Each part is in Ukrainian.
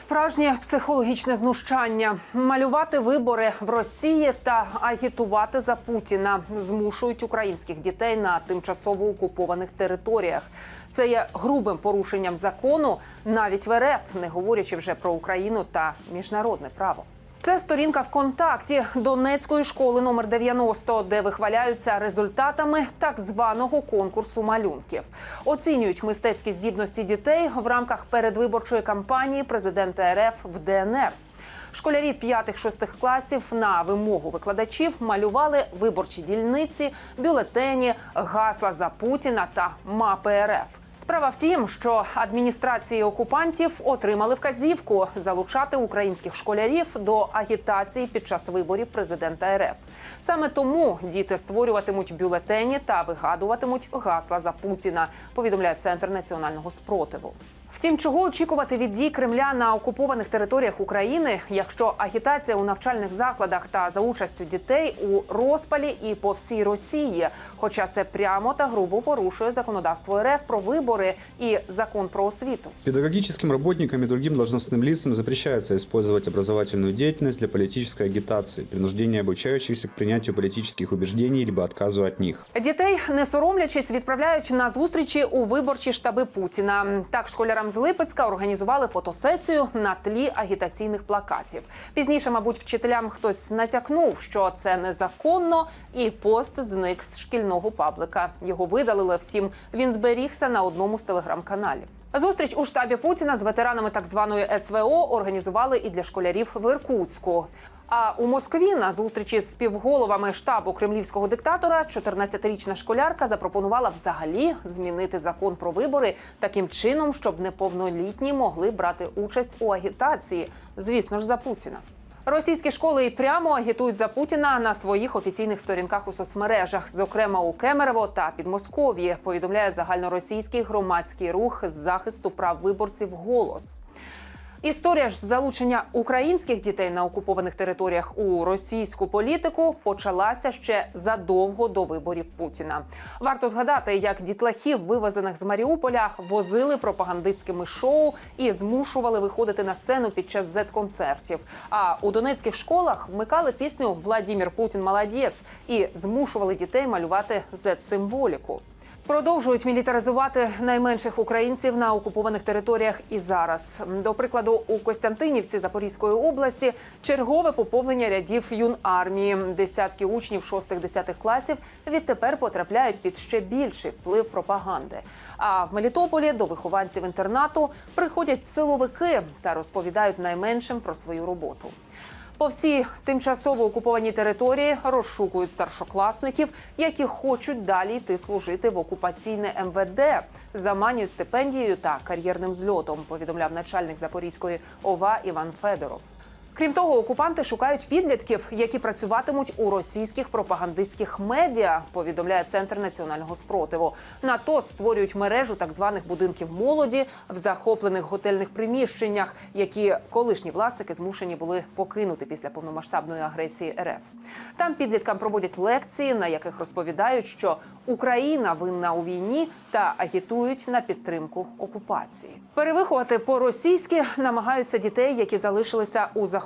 Справжнє психологічне знущання, малювати вибори в Росії та агітувати за Путіна змушують українських дітей на тимчасово окупованих територіях. Це є грубим порушенням закону, навіть в РФ, не говорячи вже про Україну та міжнародне право. Це сторінка ВКонтакті Донецької школи номер 90, де вихваляються результатами так званого конкурсу малюнків. Оцінюють мистецькі здібності дітей в рамках передвиборчої кампанії президента РФ в ДНР. Школярі 5-6 класів на вимогу викладачів малювали виборчі дільниці, бюлетені, гасла за Путіна та мапи РФ. Справа в тім, що адміністрації окупантів отримали вказівку залучати українських школярів до агітації під час виборів президента РФ. Саме тому діти створюватимуть бюлетені та вигадуватимуть гасла за Путіна. Повідомляє центр національного спротиву. Втім, чого очікувати від дій Кремля на окупованих територіях України, якщо агітація у навчальних закладах та за участю дітей у розпалі і по всій Росії, хоча це прямо та грубо порушує законодавство РФ про вибори і закон про освіту. Педагогическим работникам и другим должностным лицам запрещается использовать образовательную деятельность для политической агитации, принуждения обучающихся к принятию политических убеждений либо отказу от них. Дітей, не соромлячись, відправляють на зустрічі у виборчі штаби Путіна. Так, школярам з Липецька організували фотосесію на тлі агітаційних плакатів. Пізніше, мабуть, вчителям хтось натякнув, що це незаконно, і пост зник з шкільного паблика. Його видалили. Втім, він зберігся на одному з телеграм-каналів. Зустріч у штабі Путіна з ветеранами так званої СВО організували і для школярів в Іркутську. А у Москві на зустрічі з співголовами штабу кремлівського диктатора 14-річна школярка запропонувала взагалі змінити закон про вибори таким чином, щоб неповнолітні могли брати участь у агітації, звісно ж, за Путіна. Російські школи і прямо агітують за Путіна на своїх офіційних сторінках у соцмережах, зокрема у Кемерово та Підмосков'ї, повідомляє загальноросійський громадський рух з захисту прав виборців голос. Історія ж залучення українських дітей на окупованих територіях у російську політику почалася ще задовго до виборів Путіна. Варто згадати, як дітлахів, вивезених з Маріуполя, возили пропагандистськими шоу і змушували виходити на сцену під час зет-концертів. А у донецьких школах вмикали пісню Владімір Путін молодець і змушували дітей малювати зет-символіку. Продовжують мілітаризувати найменших українців на окупованих територіях і зараз. До прикладу, у Костянтинівці Запорізької області чергове поповнення рядів юнармії. Десятки учнів 6-10 класів відтепер потрапляють під ще більший вплив пропаганди. А в Мелітополі до вихованців інтернату приходять силовики та розповідають найменшим про свою роботу. По всій тимчасово окупованій території розшукують старшокласників, які хочуть далі йти служити в окупаційне МВД, заманюють стипендією та кар'єрним зльотом. Повідомляв начальник Запорізької ОВА Іван Федоров. Крім того, окупанти шукають підлітків, які працюватимуть у російських пропагандистських медіа. Повідомляє центр національного спротиву. На то створюють мережу так званих будинків молоді в захоплених готельних приміщеннях, які колишні власники змушені були покинути після повномасштабної агресії РФ. Там підліткам проводять лекції, на яких розповідають, що Україна винна у війні та агітують на підтримку окупації. Перевиховати по-російськи намагаються дітей, які залишилися у захоплених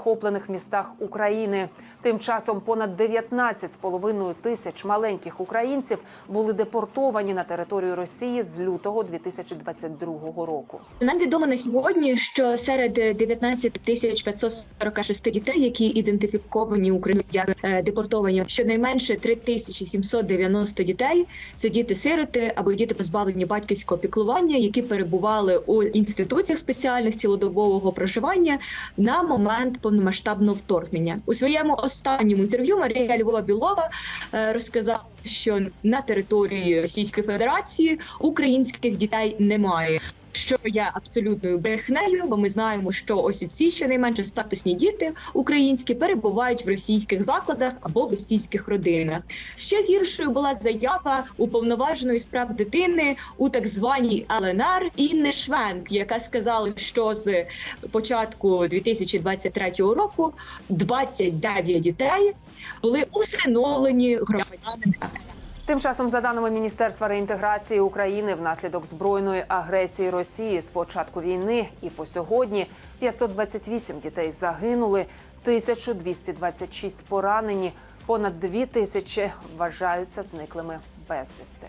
містах України. Тим часом понад 19,5 тисяч маленьких українців були депортовані на територію Росії з лютого 2022 року. Нам відомо на сьогодні, що серед 19 тисяч 546 дітей, які ідентифіковані Україною як е, депортовані, щонайменше 3 тисячі 790 дітей це діти-сироти або діти позбавлені батьківського піклування, які перебували у інституціях спеціальних цілодобового проживання на момент повномасштабного вторгнення. У своєму останньому інтерв'ю Марія Львова Білова е, розказала, що на території Російської Федерації українських дітей немає. Що є абсолютною брехнею, бо ми знаємо, що ось ці щонайменше статусні діти українські перебувають в російських закладах або в російських родинах. Ще гіршою була заява уповноваженої з прав дитини у так званій ЛНР Інни Швенк, яка сказала, що з початку 2023 року 29 дітей були усиновлені громадянами Тим часом, за даними Міністерства реінтеграції України, внаслідок збройної агресії Росії з початку війни і по сьогодні 528 дітей загинули, 1226 поранені, понад 2 тисячі вважаються зниклими безвісти.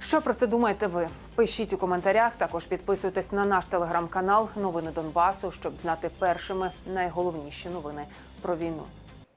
Що про це думаєте ви? Пишіть у коментарях. Також підписуйтесь на наш телеграм-канал Новини Донбасу, щоб знати першими найголовніші новини про війну.